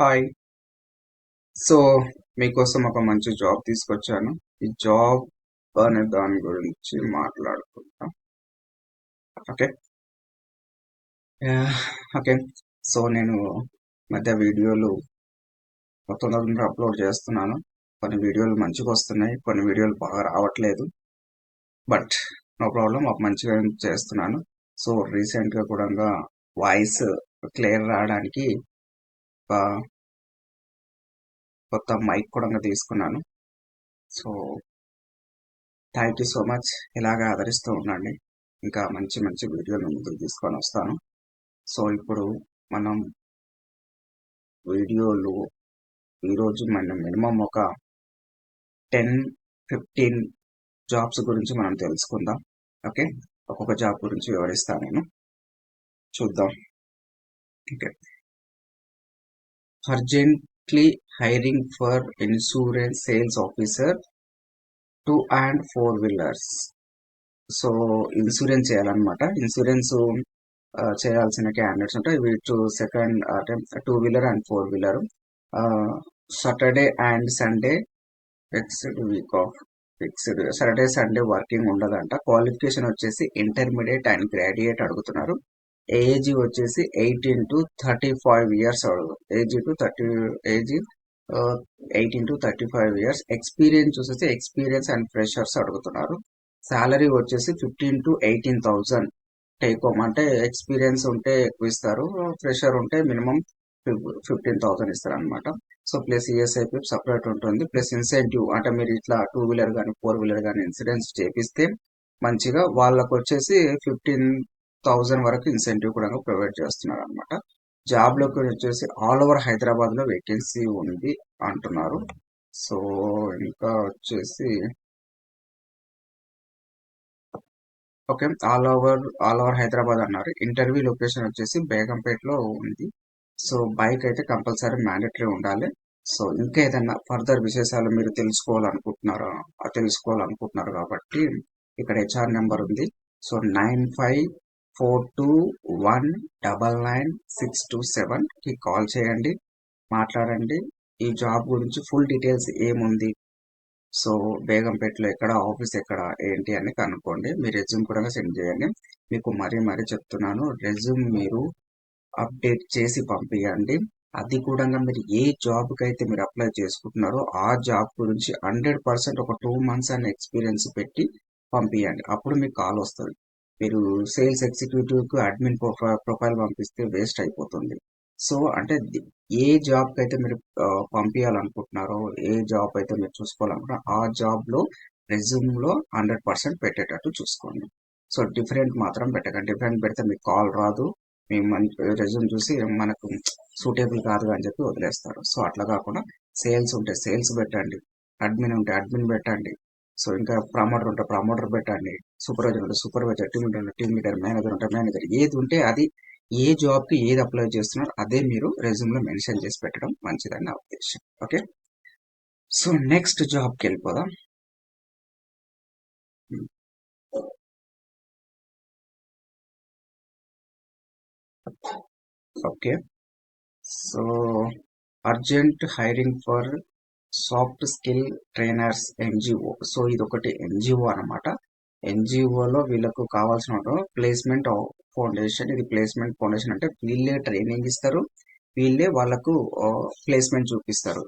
Hi so మీకోసం ఒక మంచి జాబ్ తీసుకొచ్చాను. ఈ జాబ్ అనే దాని గురించి మాట్లాడుకుందాం. ఓకే ఓకే సో నేను మధ్య వీడియోలు తొందరగా అప్లోడ్ చేస్తున్నాను. కొన్ని వీడియోలు మంచిగా వస్తున్నాయి కొన్ని వీడియోలు బాగా రావట్లేదు. బట్ నో ప్రాబ్లం ఒక మంచిగా చేస్తున్నాను. సో రీసెంట్గా కూడా వాయిస్ క్లియర్ రావడానికి కొత్త మైక్ కూడా తీసుకున్నాను. So thank you so much ఇలాగ ఆదరిస్తూ ఉండండి. ఇంకా మంచి మంచి వీడియోలు ముందుకు తీసుకొని వస్తాను. సో ఇప్పుడు మనం వీడియోలు ఈరోజు మనం మినిమం ఒక టెన్ ఫిఫ్టీన్ జాబ్స్ గురించి మనం తెలుసుకుందాం. ఓకే? ఒక్కొక్క జాబ్ గురించి వివరిస్తాను నేను. చూద్దాం. Okay. Urgently hiring for insurance sales officer two and four wheelers so insurance చేయాలన్నమాట. ఇన్సూరెన్స్ చేయాల్సిన క్యాండిడేట్స్ ఉంటాయి. వీటి సెకండ్ అంటే two wheeler and four wheeler Saturday and Sunday fixed week off fixed Saturday Sunday working ఉండదంట. Qualification వచ్చేసి intermediate and graduate అడుగుతున్నారు. Age వచ్చేసి eighteen to thirty five years అడుగు. Age to thirty age eighteen to thirty five years. Experience వచ్చేసి experience and freshers అడుగుతున్నారు. Salary వచ్చేసి fifteen to eighteen thousand. Take home అంటే experience ఉంటే ఎక్కువ ఇస్తారు. ఫ్రెషర్ ఉంటే మినిమం ఫిఫ్టీన్ థౌసండ్ ఇస్తారు అనమాట సో ప్లస్ ఈఎస్ఐపి సపరేట్ ఉంటుంది. ప్లస్ ఇన్సెంటివ్ అంటే మీరు ఇట్లా టూ వీలర్ కానీ ఫోర్ వీలర్ కానీ ఇన్సూరెన్స్ చేపిస్తే మంచిగా వాళ్ళకు వచ్చేసి ఫిఫ్టీన్ థౌజండ్ వరకు ఇన్సెంటివ్ కూడా ప్రొవైడ్ చేస్తున్నారు అనమాట జాబ్లోకి వచ్చేసి ఆల్ ఓవర్ హైదరాబాద్లో వేకెన్సీ ఉంది అంటున్నారు. సో ఇంకా వచ్చేసి okay all over all over Hyderabad అన్నారు. ఇంటర్వ్యూ లొకేషన్ వచ్చేసి బేగంపేటలో ఉంది. సో బైక్ అయితే కంపల్సరీ మ్యాండేటరీ ఉండాలి. సో ఇంకా ఏదైనా ఫర్దర్ విశేషాలు మీరు తెలుసుకోవాలనుకుంటున్నారా? తెలుసుకోవాలనుకుంటున్నారు కాబట్టి ఇక్కడ హెచ్ఆర్ నెంబర్ ఉంది. So nine five four two one double nine six two సెవెన్కి కాల్ చేయండి మాట్లాడండి. ఈ జాబ్ గురించి ఫుల్ డీటెయిల్స్ ఏముంది? సో బేగంపేటలో ఎక్కడ ఆఫీస్ ఎక్కడ ఏంటి అని కనుక్కోండి. మీ రెజ్యూమ్ కూడా సెండ్ చేయండి. మీకు మరీ మరీ చెప్తున్నాను రెజ్యూమ్ మీరు అప్డేట్ చేసి పంపించండి అది కూడా మీరు ఏ జాబ్కి అయితే మీరు అప్లై చేసుకుంటున్నారో ఆ జాబ్ గురించి హండ్రెడ్ పర్సెంట్ ఒక టూ మంత్స్ అనే ఎక్స్పీరియన్స్ పెట్టి పంపించండి అప్పుడు మీకు కాల్ వస్తుంది. మీరు సేల్స్ ఎగ్జిక్యూటివ్కి అడ్మిన్ ప్రొఫైల్ పంపిస్తే వేస్ట్ అయిపోతుంది. సో అంటే ఏ జాబ్కి అయితే మీరు పంపించాలనుకుంటున్నారో ఏ జాబ్ అయితే మీరు చూసుకోవాలనుకుంటున్నారో ఆ జాబ్లో రెజ్యూమ్లో హండ్రెడ్ పర్సెంట్ పెట్టేటట్టు చూసుకోండి. సో డిఫరెంట్ మాత్రం పెట్టకండి. డిఫరెంట్ పెడితే మీకు కాల్ రాదు. మీ రెజ్యూమ్ చూసి మనకు సూటేబుల్ కాదు అని చెప్పి వదిలేస్తారు. సో అట్లా కాకుండా సేల్స్ ఉంటే సేల్స్ పెట్టండి. అడ్మిన్ ఉంటే అడ్మిన్ పెట్టండి. సో ఇంకా ప్రమోటర్ ఉంటే ప్రమోటర్ పెట్టండి. సూపర్వైజర్ ఉంటారు సూపర్వైజర్ టీమ్ ఉంటే టీమ్ లీడర్ మేనేజర్ ఉంటారు మేనేజర్. ఏది ఉంటే అది ఏ జాబ్కి ఏది అప్లై చేస్తున్నారో అదే మీరు రెజ్యూమ్లో మెన్షన్ చేసి పెట్టడం మంచిదని నా ఉద్దేశం. ఓకే? సో నెక్స్ట్ జాబ్కి వెళ్ళిపోదాం okay. So urgent hiring for soft skill trainers NGO. So ఇది ఒకటి ఎన్జిఓ అనమాట ఎన్జిఓలో వీళ్ళకు కావాల్సిన ప్లేస్మెంట్ ఫౌండేషన్ ఇది ప్లేస్మెంట్ ఫౌండేషన్ అంటే వీళ్ళే ట్రైనింగ్ ఇస్తారు వీళ్ళే వాళ్ళకు ప్లేస్మెంట్ చూపిస్తారు.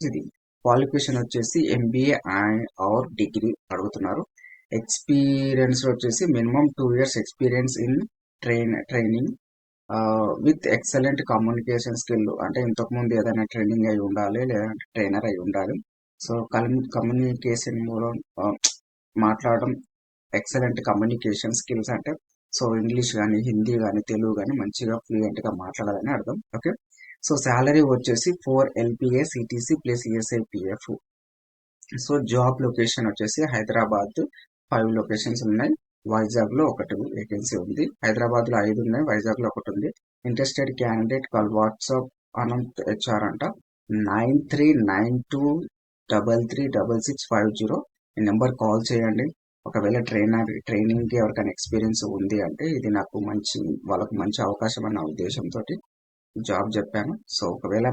ఇది క్వాలిఫికేషన్ వచ్చేసి ఎంబీఏ అండ్ ఆర్ డిగ్రీ అడుగుతున్నారు. ఎక్స్పీరియన్స్ వచ్చేసి minimum two years experience in train training with excellent communication skill అంటే ఇంతకుముందు ఏదైనా ట్రైనింగ్ అయి ఉండాలి లేదంటే ట్రైనర్ అయి ఉండాలి. సో కమ్యూనికేషన్ కూడా మాట్లాడడం ఎక్సలెంట్ కమ్యూనికేషన్ స్కిల్స్ అంటే సో ఇంగ్లీష్ కానీ హిందీ కానీ తెలుగు కానీ మంచిగా ఫ్లూయెంట్గా మాట్లాడాలని అర్థం. ఓకే సో శాలరీ వచ్చేసి four LPA CTC plus ESIPF so job location వచ్చేసి హైదరాబాద్. ఫైవ్ లొకేషన్స్ ఉన్నాయి. వైజాగ్లో ఒకటి వేకెన్సీ ఉంది. హైదరాబాద్లో ఐదు ఉన్నాయి. వైజాగ్లో ఒకటి ఉంది. Interested candidate call WhatsApp Anant HR అంట. Nine three nine two double three double six five zero ఈ నెంబర్ కాల్ చేయండి. ఒకవేళ ట్రైనర్ ట్రైనింగ్కి ఎవరికైనా ఎక్స్పీరియన్స్ ఉంది అంటే ఇది నాకు మంచి వాళ్ళకు మంచి అవకాశం అన్న ఉద్దేశంతో జాబ్ చెప్పాను. సో ఒకవేళ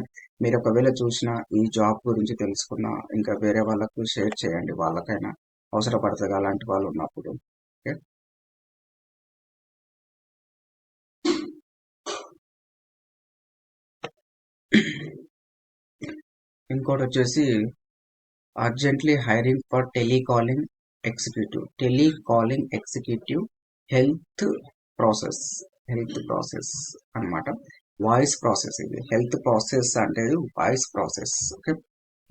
మీరు ఒకవేళ చూసిన ఈ జాబ్ గురించి తెలుసుకున్న ఇంకా వేరే వాళ్ళకు షేర్ చేయండి. వాళ్ళకైనా అవసరపడుతుంది అలాంటి వాళ్ళు ఉన్నప్పుడు. ఓకే? ఇంకోటి వచ్చేసి urgently hiring for telecalling executive telecalling executive health process health process అన్నమాట. వాయిస్ ప్రాసెస్ ఇది. హెల్త్ ప్రాసెస్ అంటే వాయిస్ ప్రాసెస్. ఓకే?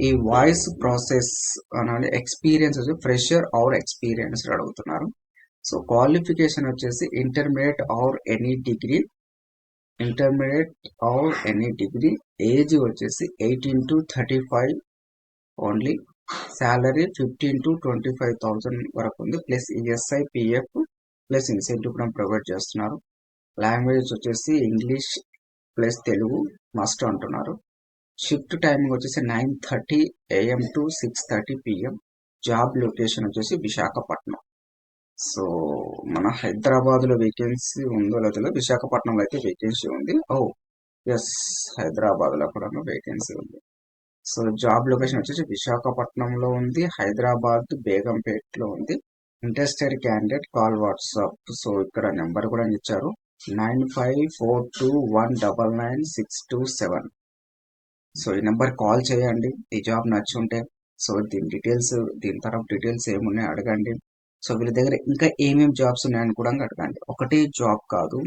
ఈ వాయిస్ ప్రాసెస్ అనేది ఎక్స్పీరియన్స్ వచ్చి ఫ్రెషర్ ఆర్ ఎక్స్పీరియన్స్ అడుగుతున్నారు. సో క్వాలిఫికేషన్ వచ్చేసి intermediate or any degree intermediate or any degree age వచ్చేసి eighteen to thirty five only. Salary fifteen to twenty five thousand వరకు ఉంది. Plus ESI PF plus incentive కూడా provide చేస్తున్నారు. Language వచ్చేసి English plus Telugu must అంటున్నారు. Shift timing వచ్చేసి nine thirty AM to six thirty PM job location వచ్చేసి Visakhapatnam. So మన హైదరాబాద్లో వేకెన్సీ ఉందో లేదో విశాఖపట్నంలో అయితే వేకెన్సీ ఉంది. ఓ ఎస్ హైదరాబాద్లో కూడా వేకెన్సీ ఉంది. సో జాబ్ లొకేషన్ వచ్చేసి విశాఖపట్నంలో ఉంది హైదరాబాద్ బేగంపేట్లో ఉంది. Interested candidate call WhatsApp. So ఇక్కడ నెంబర్ కూడా ఇచ్చారు. Nine five four two one double nine six two seven. So ఈ నెంబర్ కాల్ చేయండి. ఈ జాబ్ నచ్చుంటే సో దీని డీటెయిల్స్ దీని తరఫు డీటెయిల్స్ ఏమున్నాయి అడగండి. సో వీళ్ళ దగ్గర ఇంకా ఏమేమి జాబ్స్ ఉన్నాయని కూడా అడగండి. ఒకటే జాబ్ కాదు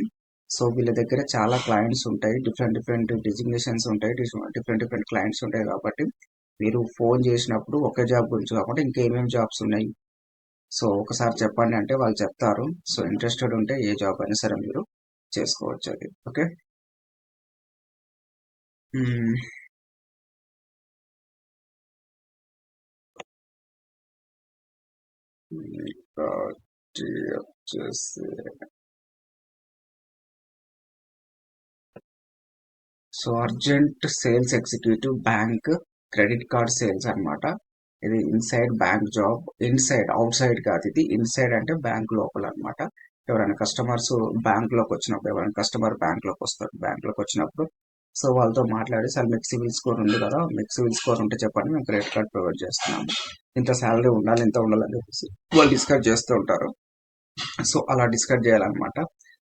సో వీళ్ళ దగ్గర చాలా క్లయింట్స్ ఉంటాయి. డిఫరెంట్ డిఫరెంట్ డిజిగ్నేషన్స్ ఉంటాయి. డిఫరెంట్ డిఫరెంట్ క్లయింట్స్ ఉంటాయి కాబట్టి మీరు ఫోన్ చేసినప్పుడు ఒకే జాబ్ గురించి కాకుండా ఇంకా ఏమేమి జాబ్స్ ఉన్నాయి? సో ఒకసారి చెప్పండి అంటే వాళ్ళు చెప్తారు. సో ఇంట్రెస్టెడ్ ఉంటే ఏ జాబ్ అయినా సరే మీరు చేసుకోవచ్చు అది. ఓకే? వచ్చేసి so urgent sales executive bank credit card sales అన్నమాట. ఇది inside bank job inside outside కాదు ఇది. ఇన్సైడ్ అంటే బ్యాంక్ లోపల అన్నమాట. ఎవరైనా కస్టమర్స్ బ్యాంక్లోకి వచ్చినప్పుడు ఎవరైనా కస్టమర్ బ్యాంక్లోకి వస్తారు బ్యాంక్లోకి వచ్చినప్పుడు. సో వాళ్ళతో మాట్లాడి సార్ మీకు సివిల్ స్కోర్ ఉంది కదా మీకు సివిల్ స్కోర్ ఉంటే చెప్పండి మేము క్రెడిట్ కార్డ్ ప్రొవైడ్ చేస్తున్నాము. ఇంత శాలరీ ఉండాలి ఇంత ఉండాలని చెప్పేసి వాళ్ళు డిస్కస్ చేస్తూ ఉంటారు. సో అలా డిస్కస్ చేయాలన్నమాట.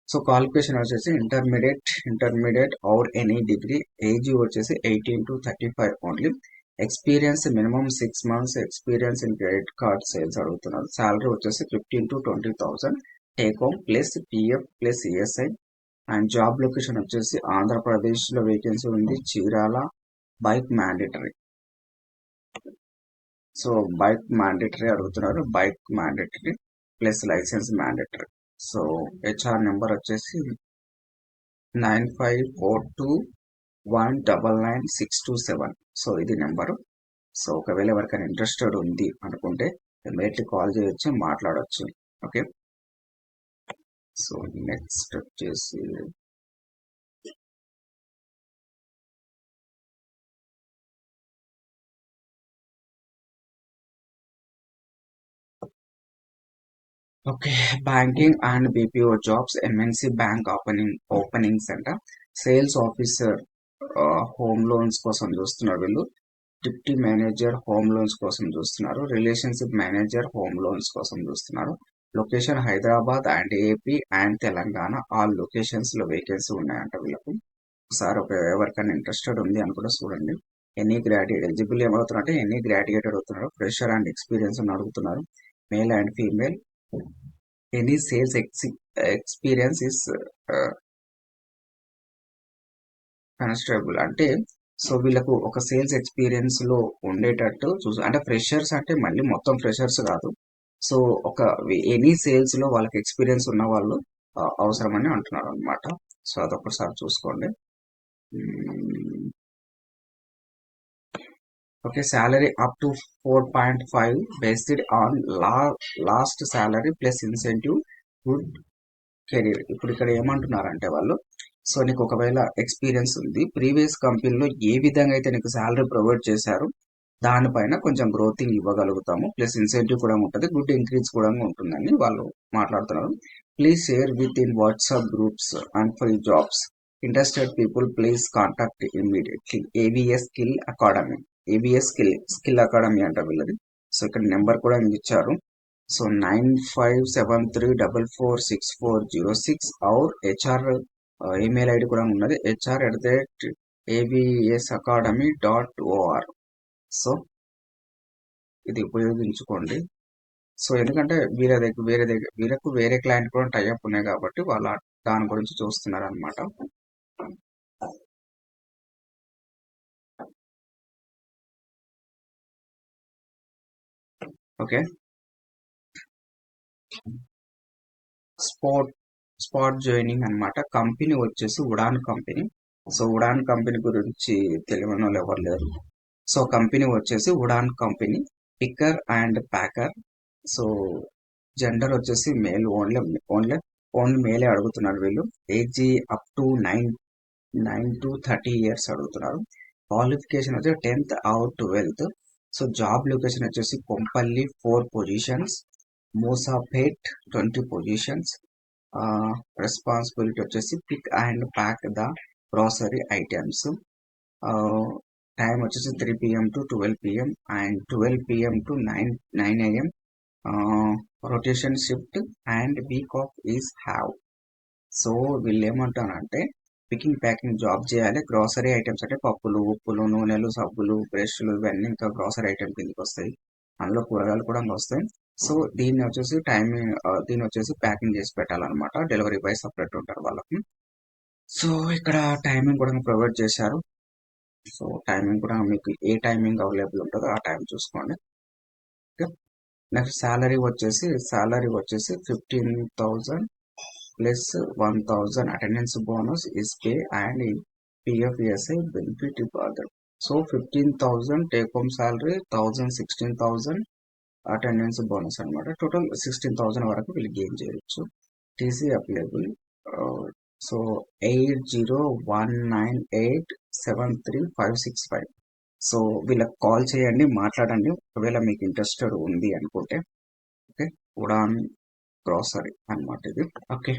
సో క్వాలిఫికేషన్ వచ్చేసి intermediate intermediate or any degree age వచ్చేసి eighteen to thirty five only experience minimum six months experience in credit card sales అడుగుతున్నారు. శాలరీ వచ్చేసి fifteen to twenty thousand take home plus PF plus ESI and job location వచ్చేసి ఆంధ్రప్రదేశ్లో vacancy ఉంది. Chirala bike mandatory so bike mandatory అడుగుతున్నారు. Bike mandatory plus licence mandatory so HR number వచ్చేసి nine five four two one double nine six two seven. So ఇది number. So ఒకవేళ ఎవరికైనా interested ఉంది అనుకుంటే ఇమీడియట్లీ కాల్ చేయొచ్చు మాట్లాడొచ్చు. ఓకే? సో నెక్స్ట్ వచ్చేసి banking and BPO jobs MNC bank opening openings అంట సేల్స్ ఆఫీసర్ హోమ్ లోన్స్ కోసం చూస్తున్నారు వీళ్ళు. డిప్టీ మేనేజర్ హోమ్ లోన్స్ కోసం చూస్తున్నారు. రిలేషన్షిప్ మేనేజర్ హోమ్ లోన్స్ కోసం చూస్తున్నారు. Location Hyderabad and AP and Telangana all లొకేషన్స్లో vacancy ఉన్నాయంట వీళ్ళకు. ఒకసారి ఒక ఎవరికైనా ఇంట్రెస్టెడ్ ఉంది అని కూడా చూడండి. ఎనీ గ్రాడ్యుయేట్ ఎలిజిబుల్ ఏమవుతున్నారంటే ఎనీ గ్రాడ్యుయేట్ అడుగుతున్నారు. ఫ్రెషర్ అండ్ ఎక్స్పీరియన్స్ అని అడుగుతున్నారు. Male and female any sales experience is constable అంటే సో వీళ్ళకు ఒక సేల్స్ ఎక్స్పీరియన్స్లో ఉండేటట్టు చూసు అంటే ఫ్రెషర్స్ అంటే మళ్ళీ మొత్తం ఫ్రెషర్స్ కాదు. సో ఒక ఎనీ సేల్స్లో వాళ్ళకి ఎక్స్పీరియన్స్ ఉన్న వాళ్ళు అవసరమని అంటున్నారు అనమాట సో అదొకసారి చూసుకోండి. Okay salary up to four point five based on la last salary plus incentive good career ఇప్పుడు ఇక్కడ ఏమంటున్నారంటే వాళ్ళు సో నీకు ఒకవేళ ఎక్స్పీరియన్స్ ఉంది ప్రీవియస్ కంపెనీలో ఏ విధంగా అయితే నీకు శాలరీ ప్రొవైడ్ చేశారు దానిపైన కొంచెం గ్రోతింగ్ ఇవ్వగలుగుతాము ప్లస్ ఇన్సెంటివ్ కూడా ఉంటుంది గుడ్ ఇంక్రీజ్ కూడా ఉంటుందని వాళ్ళు మాట్లాడుతున్నారు. Please share with in WhatsApp groups and free jobs interested people please contact immediately AVS skill academy ABS skill skill academy అంట వీళ్ళది. సో ఇక్కడ నెంబర్ కూడా మీకు ఇచ్చారు. So nine five seven three double four six four zero six or HR email ID కూడా ఉన్నది. HR at the rate ABS academy dot OR. So ఇది ఉపయోగించుకోండి. సో ఎందుకంటే వీళ్ళ దగ్గర వేరే దగ్గర వీళ్ళకు వేరే క్లయింట్ కూడా టైఅప్ ఉన్నాయి కాబట్టి వాళ్ళ దాని గురించి చూస్తున్నారు అనమాట ఓకే. స్పాట్ స్పాట్ జాయినింగ్ అన్నమాట. కంపెనీ వచ్చేసి Udaan company. So Udaan company గురించి తెలియని వాళ్ళు ఎవరు లేరు. సో కంపెనీ వచ్చేసి Udaan company picker and packer. So gender వచ్చేసి మేల్ ఓన్లీ ఓన్లీ ఓన్లీ మేలే అడుగుతున్నారు వీళ్ళు. Age up to nine nine to thirty years అడుగుతున్నారు. క్వాలిఫికేషన్ వచ్చి tenth out twelfth. So job location వచ్చేసి Kompally four positions Moosapet twenty positions responsibility వచ్చేసి pick and pack the grocery items time వచ్చేసి three PM to twelve PM and twelve PM to nine nine AM rotation shift and week off is have so వీళ్ళు ఏమంటారంటే picking packing job చేయాలి. Grocery items అంటే పప్పులు ఉప్పులు నూనెలు సబ్బులు బ్రష్లు ఇవన్నీ ఇంకా గ్రాసరీ ఐటమ్ కిందకి వస్తాయి. అందులో కూరగాయలు కూడా వస్తాయి. సో దీన్ని వచ్చేసి టైమింగ్ దీన్ని వచ్చేసి ప్యాకింగ్ చేసి పెట్టాలన్నమాట. డెలివరీ బాయ్ సపరేట్ ఉంటారు వాళ్ళకి. సో ఇక్కడ టైమింగ్ కూడా ప్రొవైడ్ చేశారు. సో టైమింగ్ కూడా మీకు ఏ టైమింగ్ అవైలబుల్ ఉంటుందో ఆ టైం చూసుకోండి. నెక్స్ట్ శాలరీ వచ్చేసి శాలరీ వచ్చేసి fifteen thousand plus one thousand attendance bonus SK and PF ESI benefit ఇవ్వాలి so fifteen thousand take home salary thousand sixteen thousand attendance bonus అనమాట టోటల్ సిక్స్టీన్ థౌజండ్ వరకు వీళ్ళు gain చేయొచ్చు TC applicable so eight zero one nine eight seven three five six five so వీళ్ళకి call చేయండి మాట్లాడండి. ఒకవేళ మీకు ఇంట్రెస్టెడ్ ఉంది అనుకుంటే. ఓకే ఉడాన్ గ్రాసరీ అనమాట ఇది. ఓకే.